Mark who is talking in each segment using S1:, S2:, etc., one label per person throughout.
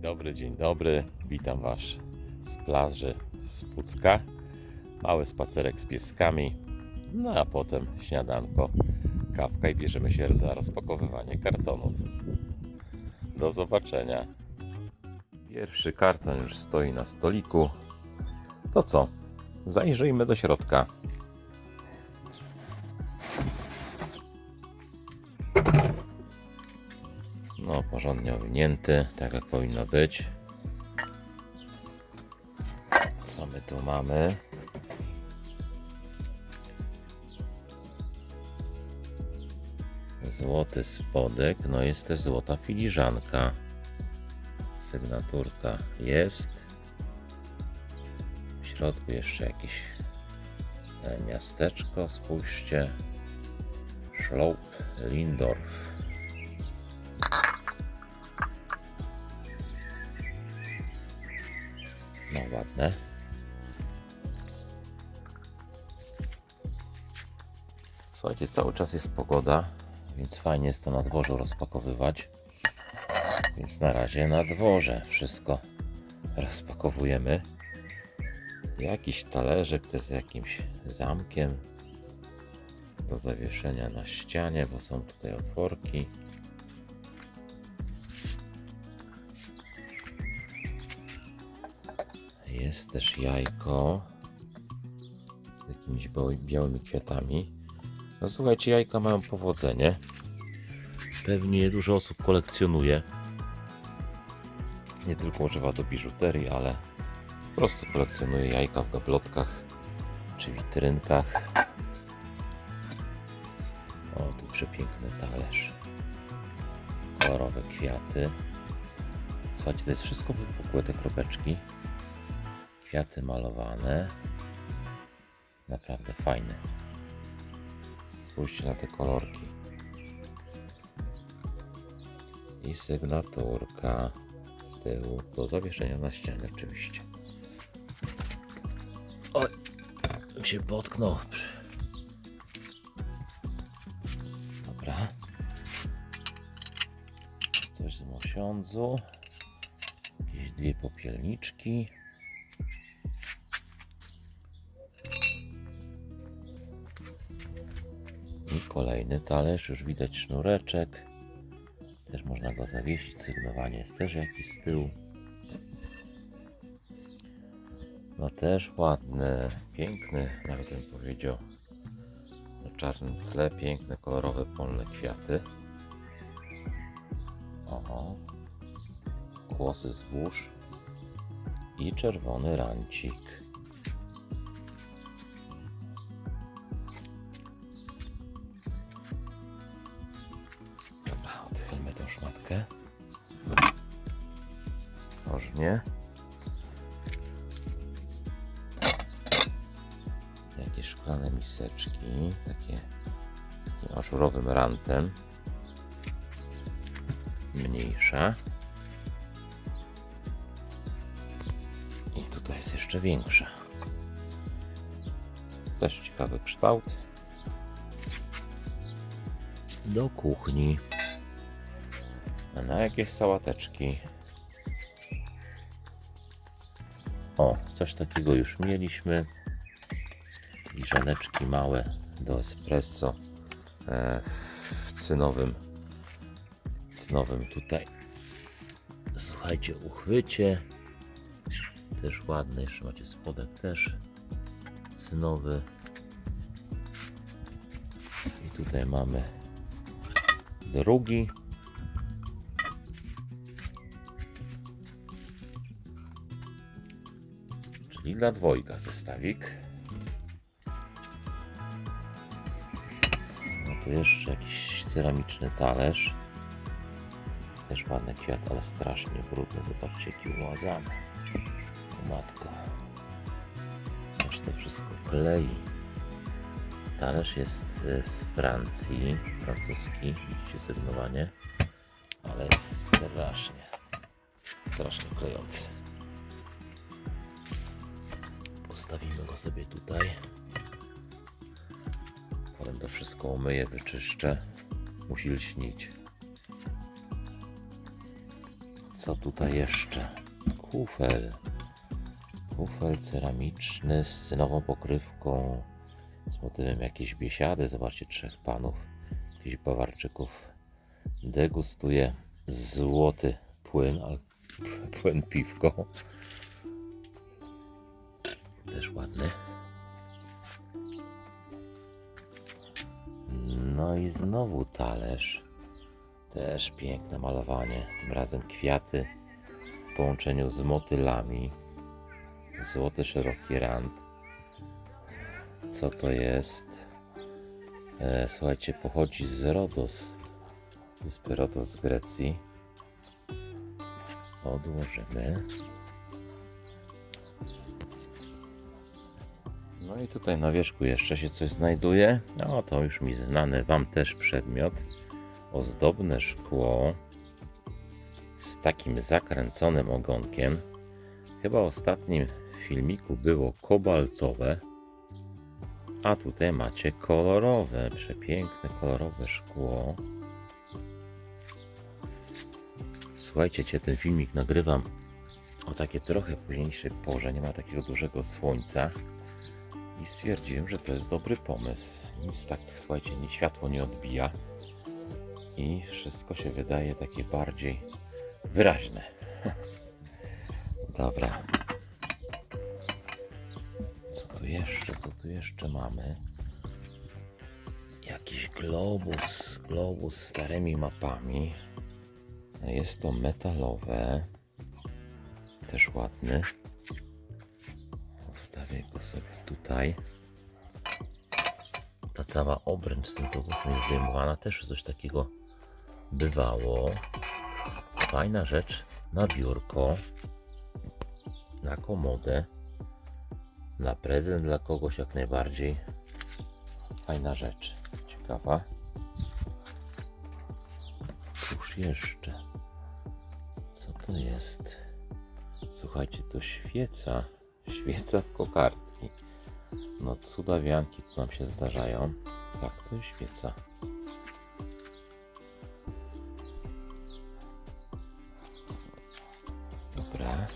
S1: dobry, dzień dobry. Witam Was z plaży z Pucka. Mały spacerek z pieskami. No a potem śniadanko, kawka i bierzemy się za rozpakowywanie kartonów. Do zobaczenia. Pierwszy karton już stoi na stoliku. To co? Zajrzyjmy do środka. Porządnie owinięty, tak jak powinno być. Co my tu mamy? Złoty spodek, no jest też złota filiżanka. Sygnaturka jest. W środku jeszcze jakieś e, miasteczko, spójrzcie. Schloop Lindorf. Ładne. Słuchajcie, cały czas jest pogoda, więc fajnie jest to na dworzu rozpakowywać. Więc na razie na dworze wszystko rozpakowujemy. Jakiś talerzyk też z jakimś zamkiem do zawieszenia na ścianie, bo są tutaj otworki. Jest też jajko z jakimiś biały- białymi kwiatami. No słuchajcie, jajka mają powodzenie. Pewnie dużo osób kolekcjonuje. Nie tylko używa do biżuterii, ale po prostu kolekcjonuje jajka w gablotkach czy witrynkach. O, tu przepiękny talerz. Kolorowe kwiaty. Słuchajcie, to jest wszystko wypukłe, te kropeczki. Kwiaty malowane. Naprawdę fajne. Spójrzcie na te kolorki. I sygnaturka z tyłu do zawieszenia na ścianie oczywiście. Oj, się potknął. Dobra. Coś z mosiądzu. Jakieś dwie popielniczki. Kolejny talerz, już widać sznureczek. Też można go zawiesić, sygnowanie jest też jakiś z tyłu. No też ładny, piękny, nawet bym powiedział. Na czarnym tle piękne, kolorowe polne kwiaty. Oho. Kłosy zbóż. I czerwony rancik. Szmatkę. Ostrożnie. Jakieś szklane miseczki, takie z takim ażurowym rantem. Mniejsza. I tutaj jest jeszcze większa. Też ciekawy kształt. Do kuchni. Na jakieś sałateczki. O, coś takiego już mieliśmy. Liżaneczki małe do espresso e, w cynowym, cynowym tutaj. Słuchajcie, uchwycie. Też ładny, jeszcze macie spodek też cynowy. I tutaj mamy drugi. Czyli dla dwojga zestawik. No tu jeszcze jakiś ceramiczny talerz. Też ładny kwiat, ale strasznie brudny. Zobaczcie jaki umazany. O matko. Aż to wszystko klei. Talerz jest e, z Francji, francuski, widzicie sygnowanie, ale strasznie, strasznie klejący. Postawimy go sobie tutaj. Potem to wszystko umyję, wyczyszczę. Musi lśnić. Co tutaj jeszcze? Kufel. Kufel ceramiczny z nową pokrywką, z motywem jakiejś biesiady. Zobaczcie, trzech panów, jakichś bawarczyków degustuje złoty płyn, płyn piwko. Też ładny. No i znowu talerz. Też piękne malowanie. Tym razem kwiaty w połączeniu z motylami. Złoty szeroki rand. Co to jest? E, słuchajcie, pochodzi z Rodos. Wyspy Rodos z Grecji. Odłożymy. No i tutaj na wierzchu jeszcze się coś znajduje. No to już mi znany Wam też przedmiot. Ozdobne szkło z takim zakręconym ogonkiem. Chyba ostatnim filmiku było kobaltowe. A tutaj macie kolorowe, przepiękne kolorowe szkło. Słuchajcie, ten filmik nagrywam o takie trochę późniejszej porze, nie ma takiego dużego słońca i stwierdziłem, że to jest dobry pomysł. Nic tak, słuchajcie, ni światło nie odbija i wszystko się wydaje takie bardziej wyraźne. Dobra. Co tu jeszcze? Co tu jeszcze mamy? Jakiś globus, globus z starymi mapami. Jest to metalowe. Też ładny. Ustawię go sobie tutaj. Ta cała obręcz z tym globusem jest wyjmowana. Też coś takiego bywało. Fajna rzecz na biurko, na komodę, na prezent dla kogoś jak najbardziej. Fajna rzecz. Ciekawa. Cóż jeszcze? Co to jest? Słuchajcie, to świeca. Świeca w kokardki. No cuda wianki tu nam się zdarzają. Tak, to jest świeca. Dobra.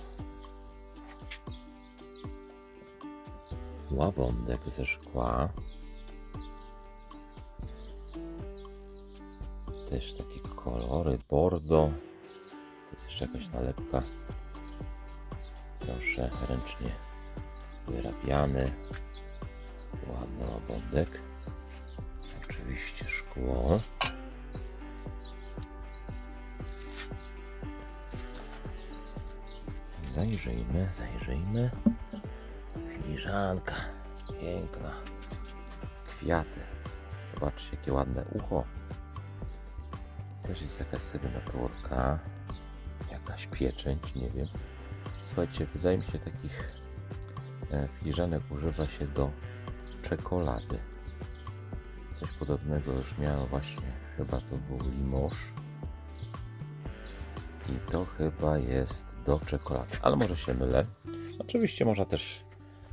S1: Łabądek ze szkła. Też takie kolory, bordo. To jest jeszcze jakaś nalepka. Proszę, ręcznie wyrabiany. Ładny łabądek. Oczywiście szkło. Zajrzyjmy, zajrzyjmy. Filiżanka. Piękna. Kwiaty. Zobaczcie, jakie ładne ucho. Też jest jakaś sygnaturka. Jakaś pieczęć, nie wiem. Słuchajcie, wydaje mi się takich e, filiżanek używa się do czekolady. Coś podobnego już miałem właśnie, chyba to był limosz. I to chyba jest do czekolady, ale może się mylę. Oczywiście można też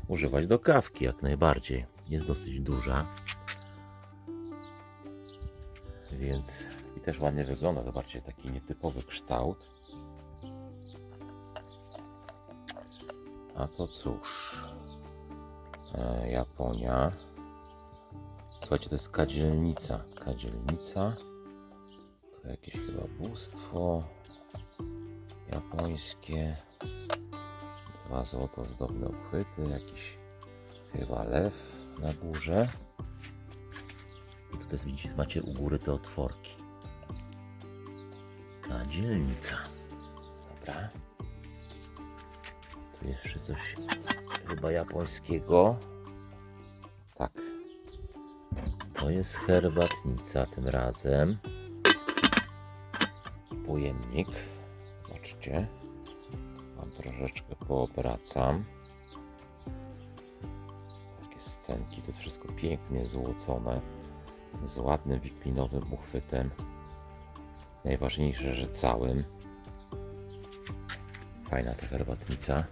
S1: używać do kawki jak najbardziej. Jest dosyć duża. Więc i też ładnie wygląda. Zobaczcie, taki nietypowy kształt. A to cóż, e, Japonia. Słuchajcie, to jest kadzielnica. Kadzielnica. Tu jakieś chyba bóstwo japońskie. Dwa złoto zdobne uchwyty. Jakiś chyba lew na górze. I tutaj widzicie, macie u góry te otworki. Kadzielnica. Dobra. Jeszcze coś chyba japońskiego. Tak. To jest herbatnica tym razem. Pojemnik. Zobaczcie. Mam troszeczkę poobracam. Takie scenki. To jest wszystko pięknie złocone. Z ładnym wiklinowym uchwytem. Najważniejsze, że całym. Fajna ta herbatnica.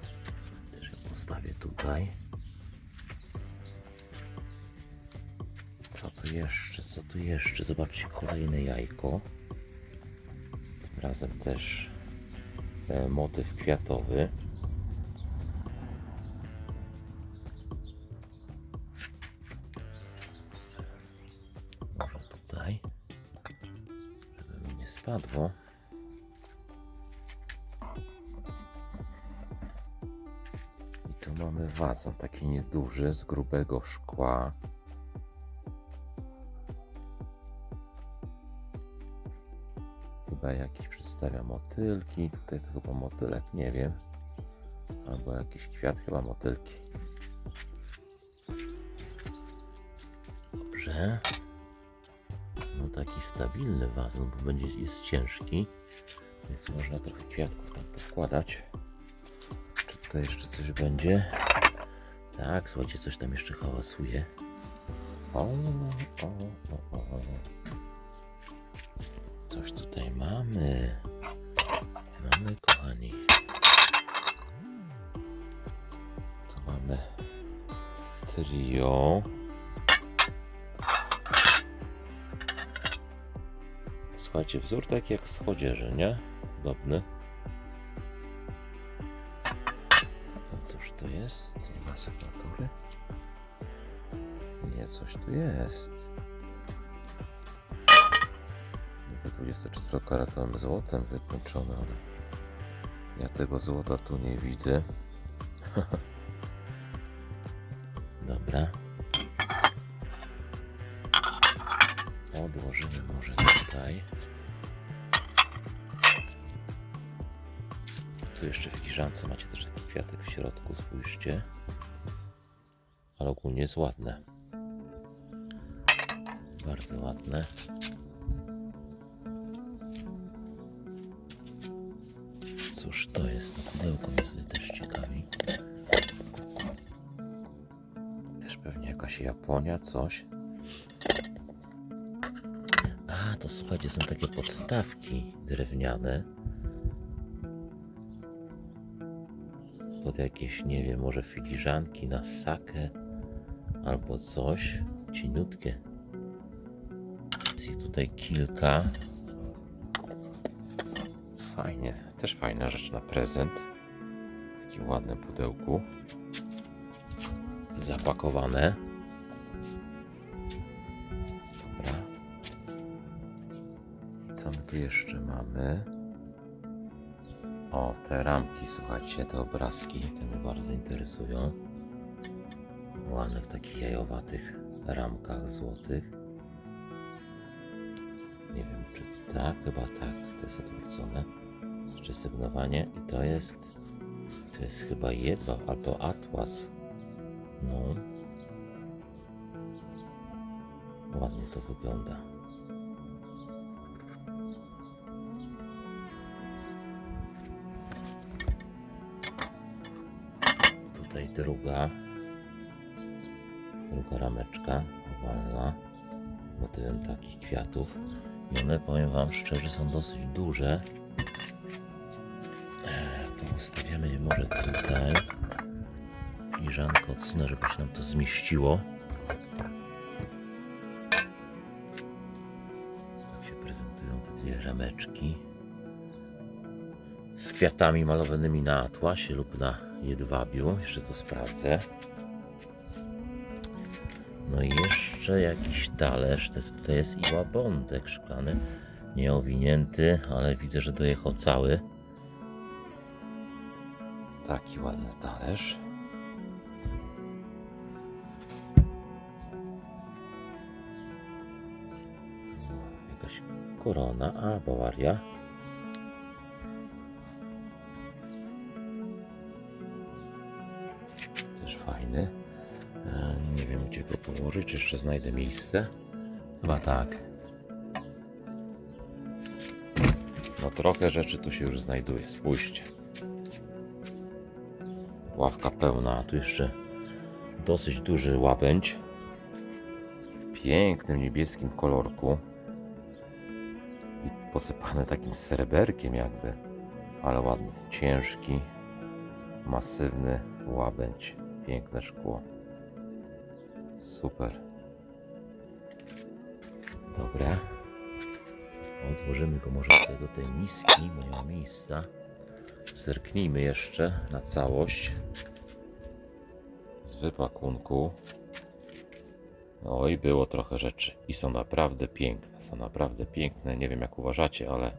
S1: Też ją postawię tutaj. Co tu jeszcze? Co tu jeszcze? Zobaczcie, kolejne jajko. Tym razem też e, motyw kwiatowy. Może tutaj, żeby mi nie spadło. Mamy wazon taki nieduży z grubego szkła. Chyba jakiś przedstawia motylki. Tutaj to chyba motylek, nie wiem. Albo jakiś kwiat, chyba motylki. Dobrze. No taki stabilny wazon, bo będzie jest ciężki. Więc można trochę kwiatków tam powkładać. Tutaj jeszcze coś będzie? Tak, słuchajcie, coś tam jeszcze hałasuje. O, o, o, o. Coś tutaj mamy. Mamy, kochani. Tu mamy trio. Słuchajcie, wzór taki jak z nie? Podobny. Jest? Nie ma sekratury? Nie, coś tu jest. Niby 24-karatowym złotem wykończone, ale ja tego złota tu nie widzę. Dobra. Tu jeszcze w filiżance macie też taki kwiatek w środku, spójrzcie. Ale ogólnie jest ładne. Bardzo ładne. Cóż to jest? To pudełko mnie tutaj też ciekawi. Też pewnie jakaś Japonia, coś. A, to słuchajcie, są takie podstawki drewniane. Pod jakieś, nie wiem, może filiżanki na sakę albo coś. Cieniutkie. Jest ich tutaj kilka. Fajnie, też fajna rzecz na prezent. W takim ładnym pudełku. Zapakowane. Dobra. Co my tu jeszcze mamy? O, te ramki, słuchajcie, te obrazki, te mnie bardzo interesują. Ładne w takich jajowatych ramkach złotych. Nie wiem, czy tak, chyba tak, to jest odwrócone. Jeszcze sygnowanie i to jest, to jest chyba jedwab albo atłas. No. Ładnie to wygląda. Tutaj druga, druga rameczka owalna, motywem takich kwiatów. I one, powiem Wam szczerze, są dosyć duże. Eee, To ustawiamy je może tutaj. Filiżankę odsunę, żeby się nam to zmieściło. Tak się prezentują te dwie rameczki. Z kwiatami malowanymi na atłasie lub na jedwabiu. Jeszcze to sprawdzę. No i jeszcze jakiś talerz. To tutaj jest i łabądek szklany. Nie owinięty, ale widzę, że dojechał cały. Taki ładny talerz. Jakaś korona, a Bawaria. Czy jeszcze znajdę miejsce. Chyba tak. No trochę rzeczy tu się już znajduje, spójrzcie. Ławka pełna, tu jeszcze dosyć duży łabędź. W pięknym niebieskim kolorku. I posypane takim sreberkiem jakby. Ale ładny, ciężki, masywny łabędź. Piękne szkło. Super. Dobra. Odłożymy go może tutaj do tej miski, bo nie ma miejsca. Zerknijmy jeszcze na całość z wypakunku. Oj, było trochę rzeczy i są naprawdę piękne. Są naprawdę piękne. Nie wiem jak uważacie, ale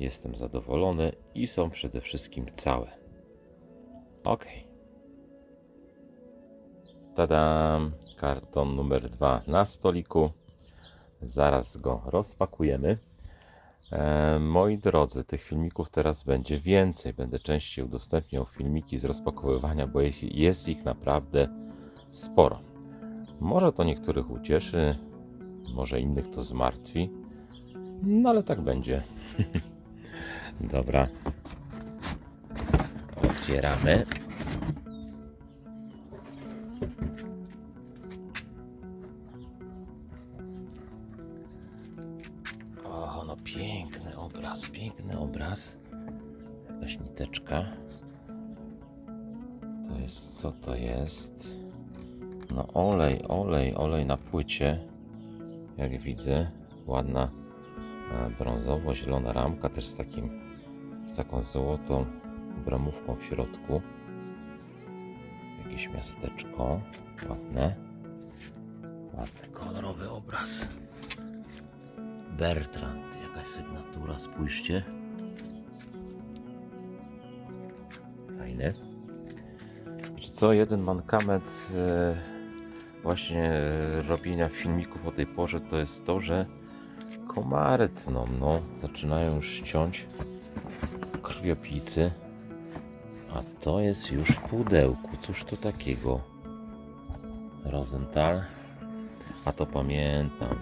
S1: jestem zadowolony i są przede wszystkim całe. Ok. Tadam! Karton numer dwa na stoliku. Zaraz go rozpakujemy. E, moi drodzy, tych filmików teraz będzie więcej. Będę częściej udostępniał filmiki z rozpakowywania, bo jest, jest ich naprawdę sporo. Może to niektórych ucieszy, może innych to zmartwi, no ale tak będzie. Dobra. Otwieramy. Płycie. Jak widzę, ładna e, brązowo-zielona ramka, też z takim, z taką złotą bramówką w środku. Jakieś miasteczko, ładne. Ładny, kolorowy obraz. Bertrand, jakaś sygnatura, spójrzcie. Wiecie co, jeden mankament e, właśnie e, robienia filmików o tej porze to jest to, że komary tną, no, zaczynają już ściąć krwiopijcy. A to jest już w pudełku. Cóż to takiego? Rosenthal. A to pamiętam.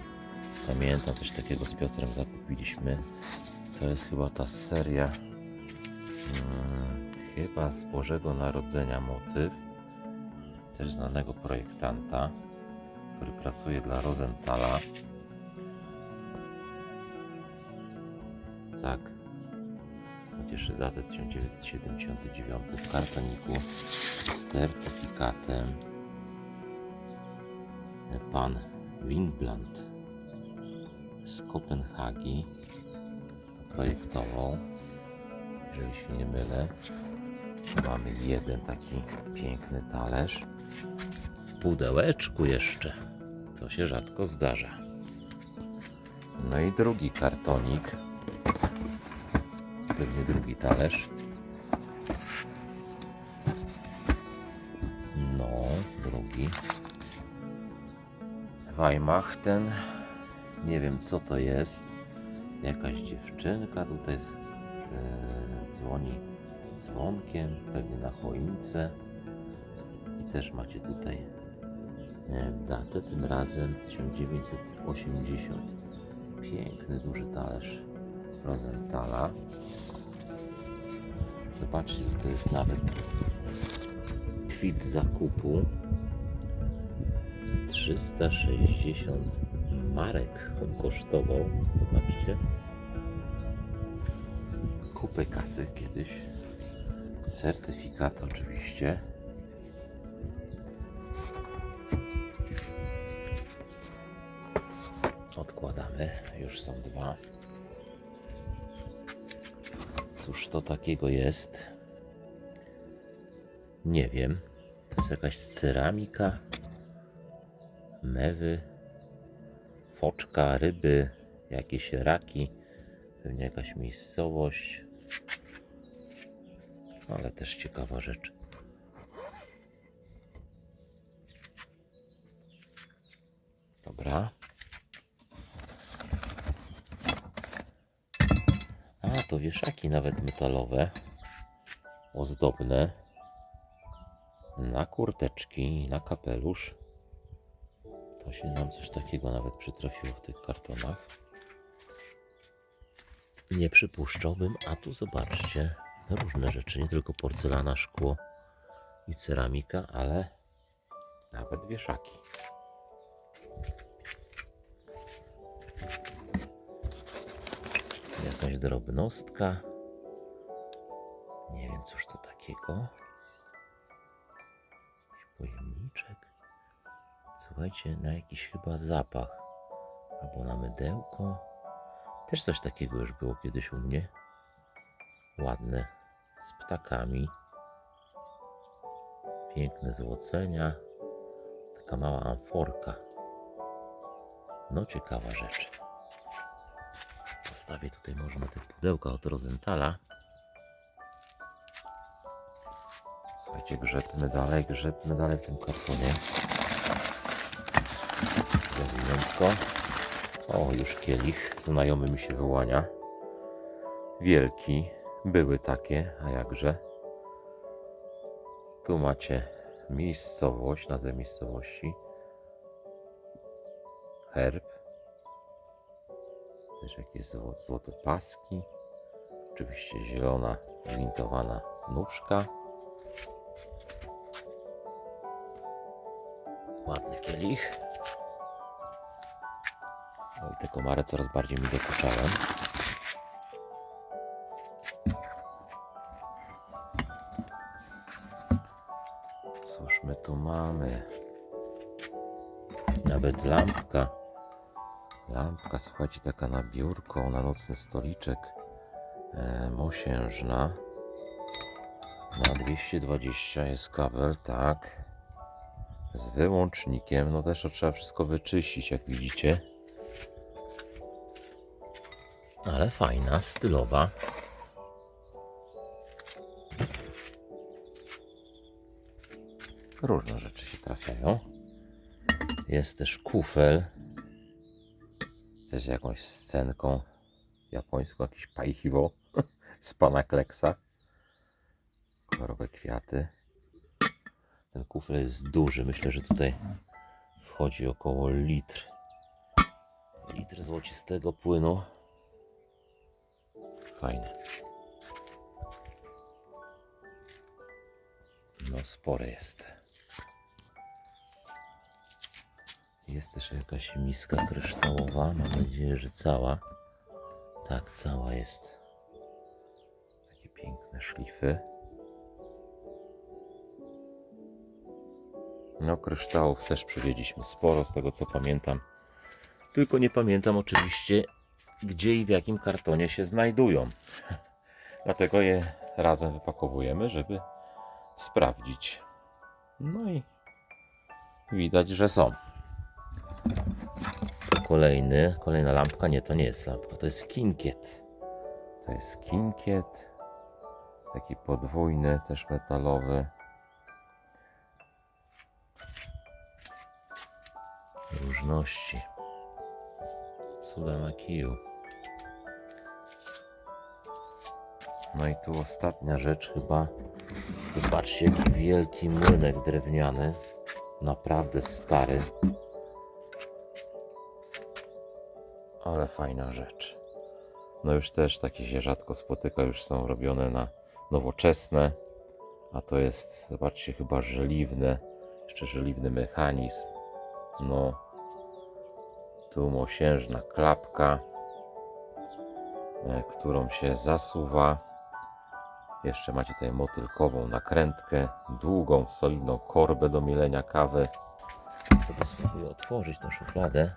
S1: Pamiętam coś takiego z Piotrem zakupiliśmy. To jest chyba ta seria. mm, chyba z Bożego Narodzenia motyw. Też znanego projektanta, który pracuje dla Rosenthala. Tak. Chociaż datę 1979 w kartoniku z certyfikatem. Pan Wingplant z Kopenhagi to projektował, jeżeli się nie mylę. Mamy jeden taki piękny talerz. Pudełeczku jeszcze. To się rzadko zdarza. No i drugi kartonik. Pewnie drugi talerz. No, drugi. Weihnachten. Nie wiem co to jest. Jakaś dziewczynka tutaj e, dzwoni dzwonkiem, pewnie na choince. I też macie tutaj datę, tym razem 1980. Piękny, duży talerz Rosenthala. Zobaczcie, to jest nawet kwit zakupu 360 marek on kosztował. Zobaczcie. Kupę kasy kiedyś. Certyfikat oczywiście. Już są dwa. Cóż to takiego jest? Nie wiem. To jest jakaś ceramika mewy, foczka, ryby, jakieś raki, pewnie jakaś miejscowość. Ale też ciekawa rzecz. Dobra. A, to wieszaki nawet metalowe, ozdobne, na kurteczki, na kapelusz. To się nam coś takiego nawet przytrafiło w tych kartonach. Nie przypuszczałbym, a tu zobaczcie, różne rzeczy, nie tylko porcelana, szkło i ceramika, ale nawet wieszaki. Jakaś drobnostka. Nie wiem, cóż to takiego. Jakiś pojemniczek. Słuchajcie, na jakiś chyba zapach. Albo na mydełko. Też coś takiego już było kiedyś u mnie. Ładne. z ptakami. Piękne złocenia. Taka mała amforka. No ciekawa rzecz. Postawię tutaj może na te pudełka od Rosenthala. Słuchajcie, grzebmy dalej, grzebmy dalej w tym kartonie. Zawiniątko. O, już kielich. Znajomy mi się wyłania. Wielki. Były takie, a jakże. Tu macie miejscowość, nazwę miejscowości. Herb. Też jakieś zło, złote paski. Oczywiście zielona, gwintowana nóżka. Ładny kielich. Oj, te komary coraz bardziej mi dokuczają. Cóż my tu mamy? Nawet lampka. Lampka, słuchajcie, taka na biurko, na nocny stoliczek. E, mosiężna. Na 220 jest kabel, tak. Z wyłącznikiem. No też to trzeba wszystko wyczyścić, jak widzicie. Ale fajna, stylowa. Różne rzeczy się trafiają. Jest też kufel. Też jakąś scenką japońską, jakiś paichiwo z pana Kleksa. Kolorowe kwiaty. Ten kufel jest duży. Myślę, że tutaj wchodzi około litr. Litr złocistego płynu. Fajne. No, spore jest. Jest też jakaś miska kryształowa. Mam nadzieję, że cała. Tak, cała jest. Takie piękne szlify. No, kryształów też przywieźliśmy sporo, z tego co pamiętam. Tylko nie pamiętam oczywiście, gdzie i w jakim kartonie się znajdują. Dlatego je razem wypakowujemy, żeby sprawdzić. No i widać, że są. Kolejny, kolejna lampka. Nie, to nie jest lampka, to jest kinkiet. To jest kinkiet. Taki podwójny, też metalowy. Różności. Cuda na kiju. No i tu ostatnia rzecz chyba. Zobaczcie jaki wielki młynek drewniany. Naprawdę stary. Ale fajna rzecz. No już też takie się rzadko spotyka, już są robione na nowoczesne. A to jest, zobaczcie, chyba żeliwne. Jeszcze żeliwny mechanizm. No. Tu mosiężna klapka, e, którą się zasuwa. Jeszcze macie tutaj motylkową nakrętkę, długą, solidną korbę do mielenia kawy. Sobie spróbuję otworzyć tą szufladę.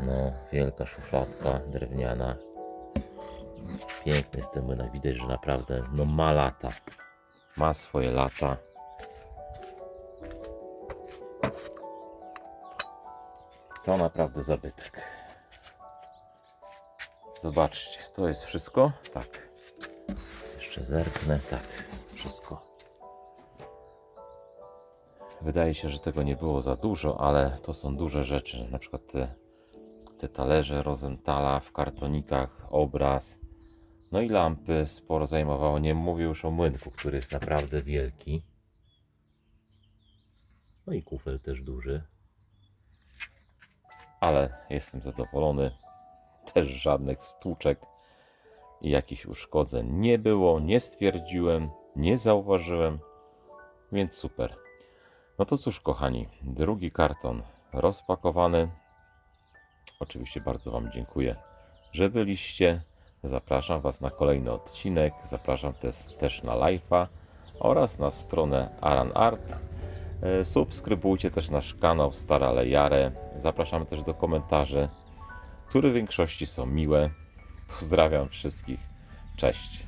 S1: No, wielka szufladka drewniana. Piękny jest ten młynek. Widać, że naprawdę no, ma lata. Ma swoje lata. To naprawdę zabytek. Zobaczcie, to jest wszystko. Tak. Jeszcze zerknę. Tak, wszystko. Wydaje się, że tego nie było za dużo, ale to są duże rzeczy. Na przykład te, te talerze Rosenthala w kartonikach, obraz. No i lampy sporo zajmowało. Nie mówię już o młynku, który jest naprawdę wielki. No i kufel też duży. Ale jestem zadowolony. Też żadnych stłuczek i jakichś uszkodzeń nie było. Nie stwierdziłem, nie zauważyłem. Więc super. No to cóż, kochani, drugi karton rozpakowany. Oczywiście bardzo Wam dziękuję, że byliście. Zapraszam Was na kolejny odcinek. Zapraszam też, też na live'a oraz na stronę Aran Art. E, Subskrybujcie też nasz kanał Stara Lejarę. Zapraszamy też do komentarzy, które w większości są miłe. Pozdrawiam wszystkich. Cześć.